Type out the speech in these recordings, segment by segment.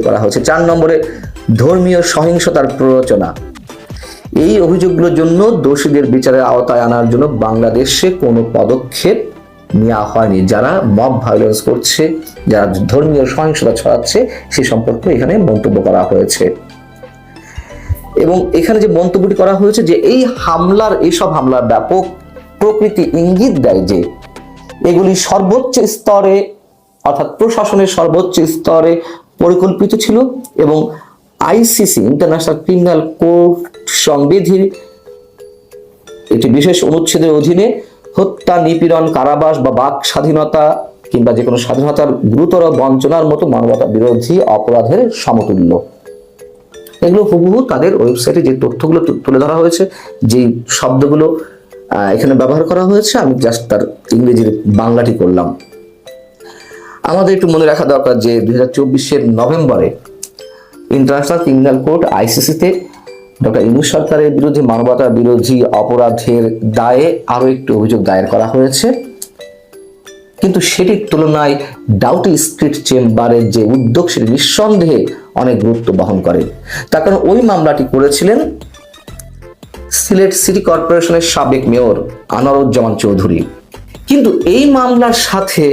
করা হয়েছে। চার নম্বরে ধর্মীয় সহিংসতার প্ররোচনা। এই অভিযোগগুলোর জন্য দোষীদের বিচারের আওতায় আনার জন্য বাংলাদেশে কোনো পদক্ষেপ নেওয়া হয়নি। যারা মব ভায়োলেন্স করছে, যারা ধর্মীয় সহিংসতা ছড়াচ্ছে, সে সম্পর্কে এখানে মন্তব্য করা হয়েছে। এবং এখানে যে মন্তব্যটি করা হয়েছে যে এই হামলার এইসব হামলার ব্যাপক প্রকৃতি ইঙ্গিত দেয় যে এগুলি সর্বোচ্চ স্তরে, অর্থাৎ প্রশাসনের সর্বোচ্চ স্তরে পরিকল্পিত ছিল এবং আইসিসি ইন্টারন্যাশনাল ক্রিমিনাল কোর্ট সংবিধির একটি বিশেষ অনুচ্ছেদের অধীনে হত্যা, নিপীড়ন, কারাবাস বা বাক স্বাধীনতা কিংবা যে কোনো স্বাধীনতার গুরুতর বঞ্চনার মতো মানবতা বিরোধী অপরাধের সমতুল্য। এগুলো হুবহু তাদের ওয়েবসাইটে যে তথ্যগুলো তুলে ধরা হয়েছে যে শব্দগুলো এখানে ব্যবহার করা হয়েছে, আমি জাস্ট তার ইংরেজির বাংলাটি করলাম। আমাদের একটু মনে রাখা দরকার যে দুই হাজার চব্বিশের নভেম্বরে ইন্টারন্যাশনাল ক্রিমিনাল কোর্ট আইসিসিতে ডক্টর ইনু সরকারের বিরুদ্ধে মানবতা বিরোধী অপরাধের দায়ে আরও একটি অভিযোগ দায়ের করা হয়েছে। কিন্তু সেটির তুলনায় ডাউটি স্ট্রিট চেম্বারের যে উদ্যোগ, সেটি নিঃসন্দেহে অনেক গুরুত্ব বহন করে। তার কারণ ওই মামলাটি করেছিলেন সিলেট সিটি কর্পোরেশনের সাবেক মেয়র আনারুজ্জামান চৌধুরী। কিন্তু এই মামলার সাথে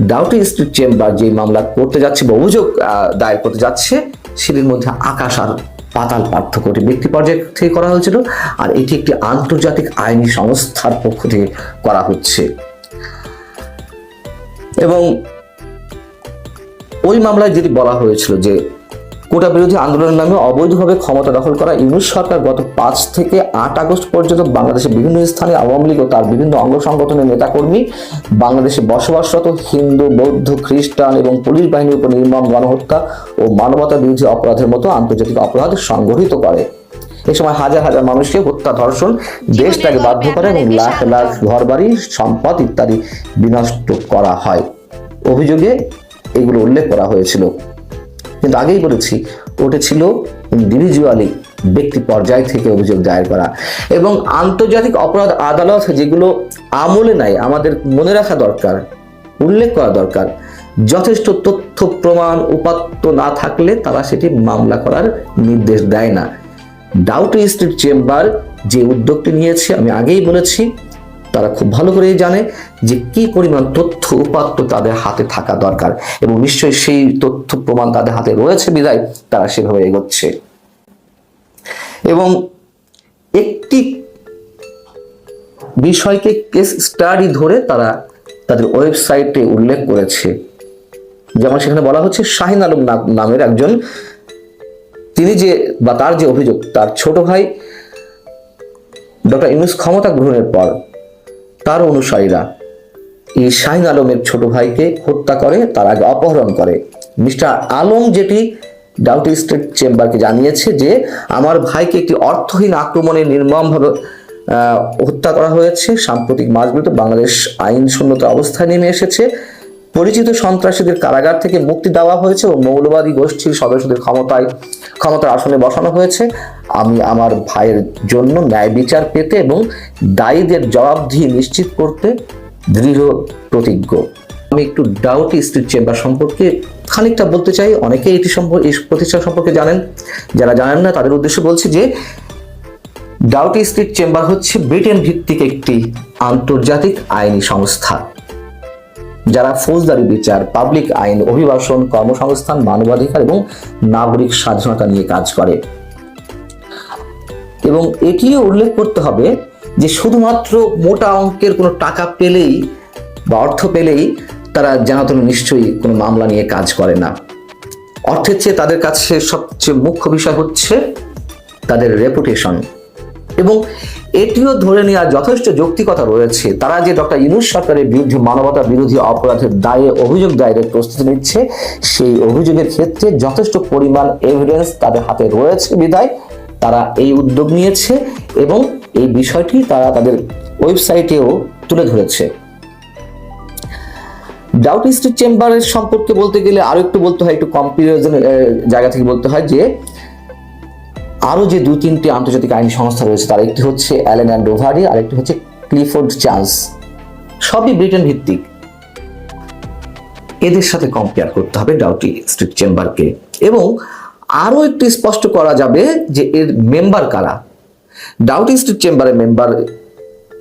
ডাউটি স্ট্রিট চেম্বার যে মামলা করতে যাচ্ছে বা অভিযোগ দায়ের করতে যাচ্ছে, সেটির মধ্যে আকাশ আর পাতাল পার্থক্যটি ব্যক্তি পর্যায়ে থেকে করা হয়েছিল আর এটি একটি আন্তর্জাতিক আইনি সংস্থার পক্ষ থেকে করা হচ্ছে। এবং ওই মামলায় যেটি বলা হয়েছিল যে কোটা বিরোধী আন্দোলনের নামে অবৈধভাবে ক্ষমতা দখল করা ইউনুস সরকার গত পাঁচ থেকে আট আগস্ট পর্যন্ত বাংলাদেশের বিভিন্ন স্থানে আওয়ামী লীগ ও তার বিভিন্ন অঙ্গ সংগঠনের নেতাকর্মী বাংলাদেশে বসবাসরত হিন্দু বৌদ্ধ খ্রিস্টান এবং পুলিশ বাহিনীর উপর নির্মম গণহত্যা ও মানবতা বিরোধী অপরাধের মতো আন্তর্জাতিক অপরাধ সংগঠিত করে। এ সময় হাজার হাজার মানুষকে হত্যা ধর্ষণ দেশ দেশটাকে বাধ্য করে এবং লাখ লাখ ঘরবাড়ি সম্পদ ইত্যাদি বিনষ্ট করা হয়। অভিযোগে এগুলো উল্লেখ করা হয়েছিল। কিন্তু আগেই বলেছি, ওটা ছিল ইন্ডিভিজুয়ালি ব্যক্তি পর্যায় থেকে অভিযোগ দায়ের করা। এবং আন্তর্জাতিক অপরাধ আদালত যেগুলো আমলে নাই, আমাদের মনে রাখা দরকার, উল্লেখ করা দরকার, যথেষ্ট তথ্য প্রমাণ উপাত্ত না থাকলে তারা সেটি মামলা করার নির্দেশ দেয় না। ডাউটি স্ট্রিট চেম্বার যে উদ্যোগটি নিয়েছে, আমি আগেই বলেছি তারা খুব ভালো করেই জানে যে কি পরিমাণ তথ্য উপাত্ত তাদের হাতে থাকা দরকার এবং নিশ্চয়ই সেই তথ্য প্রমাণ তাদের হাতে রয়েছে বিদায়, তারা সেভাবে এগোচ্ছে। এবং একটি বিষয়কে কেস স্টাডি ধরে তারা তাদের ওয়েবসাইটে উল্লেখ করেছে। যেমন সেখানে বলা হচ্ছে, শাহিন আলম নামের একজন, তিনি যে বা তার যে অভিযোগ, তার ছোট ভাই ডক্টর ইউনুস ক্ষমতা গ্রহণের পর তার অনুসারীরা। এই শাহিন আলমের ছোট ভাইকে হত্যা করে, তার আগে অপহরণ করে। মিস্টার আলম যেটি ডাউটি স্টেট চেম্বারকে জানিয়েছে যে, আমার ভাইকে একটি অর্থহীন আক্রমণে নির্মমভাবে হত্যা করা হয়েছে। সাম্প্রতিক মাসগুলোতে বাংলাদেশ আইন শূন্যতা অবস্থায় নেমে এসেছে। পরিচিত সন্ত্রাসীদের কারাগার থেকে মুক্তি দেওয়া হয়েছে ও মৌলবাদী গোষ্ঠীর সদস্যদের ক্ষমতায়, ক্ষমতার আসনে বসানো হয়েছে। আমি আমার ভাইয়ের জন্য ন্যায় বিচার পেতে এবং দায়ীদের জবাবদিহি নিশ্চিত করতে দৃঢ় প্রতিজ্ঞ। আমি একটু ডাউটি স্ট্রিট চেম্বার সম্পর্কে খানিকটা বলতে চাই। অনেকে এটি সম্পর্কে এই প্রতিষ্ঠান সম্পর্কে জানেন। যারা জানেন না, তাদের উদ্দেশ্যে বলছি যে ডাউটি স্ট্রিট চেম্বার হচ্ছে ব্রিটেন ভিত্তিক একটি আন্তর্জাতিক আইনি সংস্থা। যারা ফৌজদারি বিচার পাবলিক আইন, অভিবাসন, কর্মসংস্থান, মানবাধিকার এবং নাগরিক স্বাধীনতা নিয়ে কাজ করে। এবং এটিও উল্লেখ করতে হবে যে শুধুমাত্র মোটা অঙ্কের কোনো টাকা পেলেই বা অর্থ পেলেই তারা জানাতন নিশ্চয়ই কোনো মামলা নিয়ে কাজ করে না। অর্থের চেয়ে তাদের কাছে সবচেয়ে মুখ্য বিষয় হচ্ছে তাদের রেপুটেশন এবং এটিও ধরে নেওয়ার যথেষ্ট যৌক্তিকতা রয়েছে। তারা যে ডক্টর ইউনুস সরকারের বিরুদ্ধে মানবতা বিরোধী অপরাধের দায়ে অভিযোগ দায়েরের প্রস্তুতি নিচ্ছে, সেই অভিযোগের ক্ষেত্রে যথেষ্ট পরিমাণ এভিডেন্স তাদের হাতে রয়েছে বিদায়। তারা এই উদ্যোগ নিয়েছে এবং এই বিষয়টি তারা তাদের ওয়েবসাইটেও তুলে ধরেছে। ডাউট স্ট্রিট চেম্বারের সম্পর্কে বলতে গেলে আরও একটু বলতে হয়, একটু কম্পারিজন জায়গা থেকে বলতে হয় যে আরও যে দু তিনটি আন্তর্জাতিক আইনি সংস্থা রয়েছে, তার একটি হচ্ছে অ্যালেন অ্যান্ড ওভারি আর একটি হচ্ছে ক্লিফোর্ড চান্স সবই ব্রিটেন ভিত্তিক এদের সাথে কম্পেয়ার করতে হবে ডাউটি স্ট্রিট চেম্বারকে। এবং আরও একটি স্পষ্ট করা যাবে যে এর মেম্বার কারা। ডাউটি স্ট্রিট চেম্বারের মেম্বার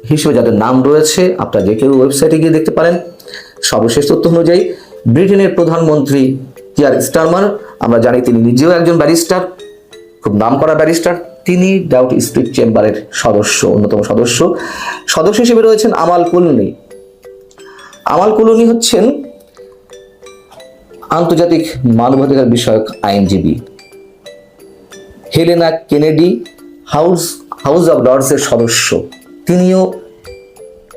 হিসেবে যাদের নাম রয়েছে, আপনারা যে কেউ ওয়েবসাইটে গিয়ে দেখতে পারেন। সর্বশেষ তথ্য অনুযায়ী, ব্রিটেনের প্রধানমন্ত্রী কিয়ার স্টারমার, আমরা জানি তিনি নিজেও একজন ব্যারিস্টার। খুব নাম করা ব্যারিস্টার। তিনি ডাউট স্ট্রিট চেম্বারের সদস্য, অন্যতম সদস্য। সদস্য হিসেবে রয়েছেন আমাল কুলনি। আমাল কুলনি হচ্ছেন আন্তর্জাতিক মানবাধিকার বিষয়ক আইনজীবী। Helena Kennedy house house of লর্ডসের সদস্য। তিনিও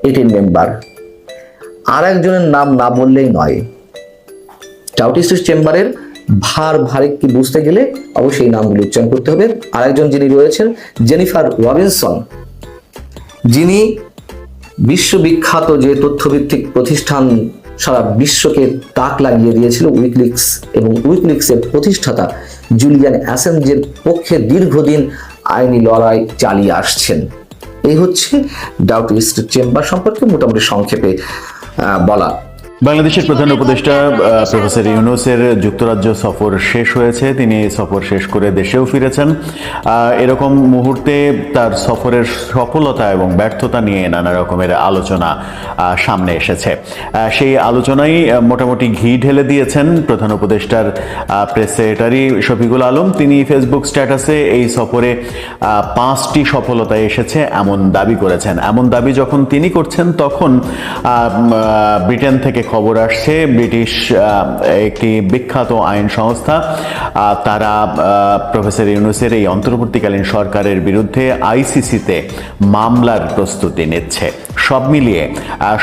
এটির মেম্বার। আর একজনের নাম না বললেই নয়। টাউটিস্টিস চেম্বারের ভার ভারে কি বুঝতে গেলে অবশ্যই এই নামগুলি উচ্চারণ করতে হবে। আরেকজন যিনি রয়েছেন, জেনিফার রবিনসন। যিনি বিশ্ববিখ্যাত যে তথ্যভিত্তিক প্রতিষ্ঠান সারা বিশ্বকে তাক লাগিয়ে দিয়েছিল, উইকলিক্স এবং উইকলিক্সের প্রতিষ্ঠাতা জুলিয়ান অ্যাসেঞ্জের পক্ষে দীর্ঘদিন আইনি লড়াই চালিয়ে আসছেন। এই হচ্ছে ডাউট ইস্ট চেম্বার সম্পর্কে মোটামুটি সংক্ষেপে বলা। বাংলাদেশের প্রধান উপদেষ্টা প্রফেসর ইউনুসের যুক্তরাজ্য সফর শেষ হয়েছে। তিনি সফর শেষ করে দেশেও ফিরেছেন। এরকম মুহূর্তে তার সফরের সফলতা এবং ব্যর্থতা নিয়ে নানা রকমের আলোচনা সামনে এসেছে। সেই আলোচনাই মোটামুটি ঘি ঢেলে দিয়েছেন প্রধান উপদেষ্টার প্রেস সেক্রেটারি শফিকুল আলম। তিনি ফেসবুক স্ট্যাটাসে এই সফরে পাঁচটি সফলতা এসেছে এমন দাবি করেছেন। এমন দাবি যখন তিনি করছেন, তখন ব্রিটেন থেকে খবর আসছে, ব্রিটিশ একটি বিখ্যাত আইন সংস্থা তারা প্রফেসর ইউনুসের এই অন্তর্বর্তীকালীন সরকারের বিরুদ্ধে আইসিসিতে মামলার প্রস্তুতি নিচ্ছে। সব মিলিয়ে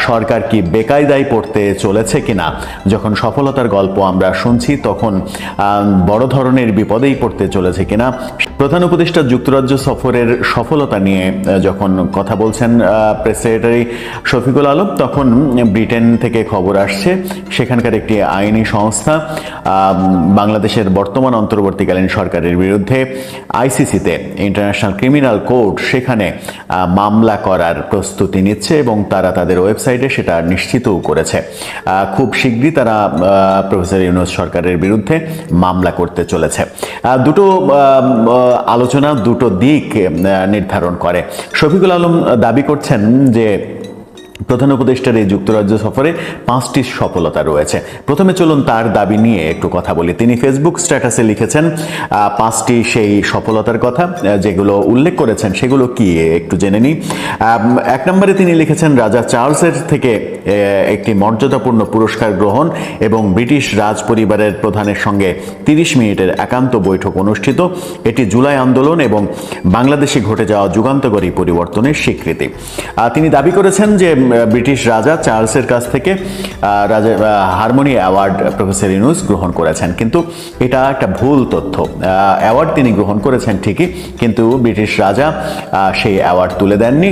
সরকার কি বেকায়দায় পড়তে চলেছে কিনা, যখন সফলতার গল্প আমরা শুনছি, তখন বড় ধরনের বিপদেই পড়তে চলেছে কিনা। প্রধান উপদেষ্টা যুক্তরাজ্য সফরের সফলতা নিয়ে যখন কথা বলছেন প্রেস সেক্রেটারি শফিকুল আলম, তখন ব্রিটেন থেকে খবর আসছে। সেখানকার একটি আইনি সংস্থা বাংলাদেশের বর্তমান অন্তর্বর্তীকালীন সরকারের বিরুদ্ধে আইসিসিতে, ইন্টারন্যাশনাল ক্রিমিনাল কোর্ট, সেখানে মামলা করার প্রস্তুতি নিচ্ছে এবং তারা তাদের ওয়েবসাইটে সেটা নিশ্চিতও করেছে। খুব শীঘ্রই তারা প্রফেসর ইউনুস সরকারের বিরুদ্ধে মামলা করতে চলেছে। দুটো আলোচনা দুটো দিক নির্ধারণ করে। শফিকুল আলম দাবি করছেন যে প্রধান উপদেষ্টার এই যুক্তরাজ্য সফরে পাঁচটি সফলতা রয়েছে। প্রথমে চলুন তার দাবি নিয়ে একটু কথা বলি। তিনি ফেসবুক স্ট্যাটাসে লিখেছেন পাঁচটি সেই সফলতার কথা যেগুলো উল্লেখ করেছেন, সেগুলো কি একটু জেনে নিই। এক নম্বরে তিনি লিখেছেন, রাজা চার্লসের থেকে একটি মর্যাদাপূর্ণ পুরস্কার গ্রহণ এবং ব্রিটিশ রাজ পরিবারের প্রধানের সঙ্গে তিরিশ মিনিটের একান্ত বৈঠক অনুষ্ঠিত। এটি জুলাই আন্দোলন এবং বাংলাদেশে ঘটে যাওয়া যুগান্তকারী পরিবর্তনের স্বীকৃতি। তিনি দাবি করেছেন যে ব্রিটিশ রাজা চার্লসের কাছ থেকে রাজা হারমোনি অ্যাওয়ার্ড প্রফেসর ইনুস গ্রহণ করেছেন। কিন্তু এটা একটা ভুল তথ্য। অ্যাওয়ার্ড তিনি গ্রহণ করেছেন ঠিকই, কিন্তু ব্রিটিশ রাজা সেই অ্যাওয়ার্ড তুলে দেননি।